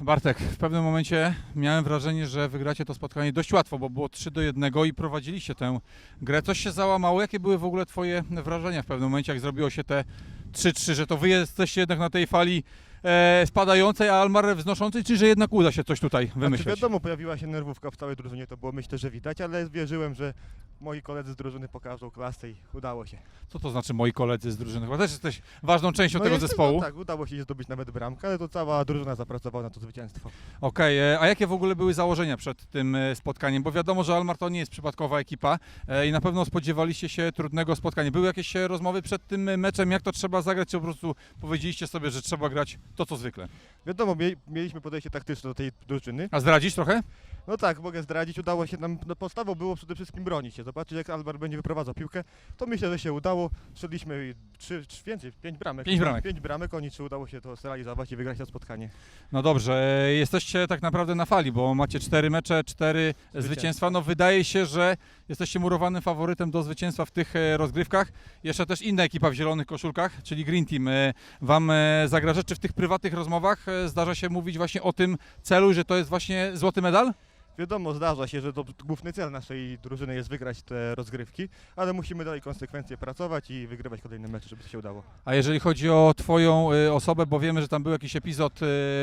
Bartek, w pewnym momencie miałem wrażenie, że wygracie to spotkanie dość łatwo, bo było 3 do 1 i prowadziliście tę grę. Coś się załamało. Jakie były w ogóle Twoje wrażenia w pewnym momencie, jak zrobiło się te 3-3, że to Wy jesteście jednak na tej fali e, spadającej, a Almar wznoszącej, czy że jednak uda się coś tutaj Znaczy, wymyśleć? wiadomo, pojawiła się nerwówka w całej drużynie, to było myślę, że widać, ale wierzyłem, że moi koledzy z drużyny pokażą klasę i udało się. Co to znaczy moi koledzy z drużyny? Chyba też jesteś ważną częścią No tego jestem, zespołu. No, tak, udało się zdobyć nawet bramkę, ale to cała drużyna zapracowała na to zwycięstwo. Okej, e, a jakie w ogóle były założenia przed tym e, spotkaniem? Bo wiadomo, że Almar to nie jest przypadkowa ekipa e, i na pewno spodziewaliście się trudnego spotkania. Były jakieś e, rozmowy przed tym e, meczem, jak to trzeba zagrać, czy po prostu powiedzieliście sobie, że trzeba grać to, co zwykle? Wiadomo, mie- mieliśmy podejście taktyczne do tej drużyny. A zdradzisz trochę? No tak, mogę zdradzić, udało się nam, no podstawą było przede wszystkim bronić się. Zobaczyć jak Alvar będzie wyprowadzał piłkę, to myślę, że się udało. Strzeliliśmy trzy, trzy więcej, pięć bramek. Pięć bramek. Pięć bramek, oni trzy udało się to zrealizować i wygrać to spotkanie. No dobrze, e, jesteście tak naprawdę na fali, bo macie cztery mecze, cztery zwycięstwa. No wydaje się, że jesteście murowanym faworytem do zwycięstwa w tych e, rozgrywkach. Jeszcze też inna ekipa w zielonych koszulkach, czyli Green Team, e, wam e, zagraża. Czy w tych prywatnych rozmowach zdarza się mówić właśnie o tym celu, że to jest właśnie złoty medal? Wiadomo, zdarza się, że to główny cel naszej drużyny jest wygrać te rozgrywki, ale musimy dalej konsekwencje pracować i wygrywać kolejne mecze, żeby to się udało. A jeżeli chodzi o Twoją y, osobę, bo wiemy, że tam był jakiś epizod y,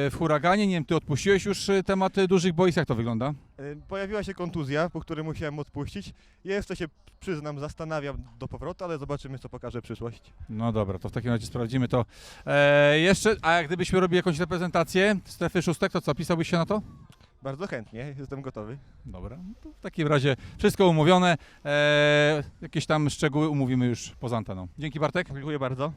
w huraganie, nie wiem, Ty odpuściłeś już y, temat y, dużych boisk, jak to wygląda? Y, Pojawiła się kontuzja, po której musiałem odpuścić. Jeszcze się, przyznam, zastanawiam do powrotu, ale zobaczymy, co pokaże przyszłość. No dobra, to w takim razie sprawdzimy to. E, jeszcze, a gdybyśmy robili jakąś reprezentację strefy szóstek, to co, pisałbyś się na to? Bardzo chętnie, jestem gotowy. Dobra, no to w takim razie wszystko umówione. E, jakieś tam szczegóły umówimy już poza anteną. Dzięki Bartek. Dziękuję bardzo.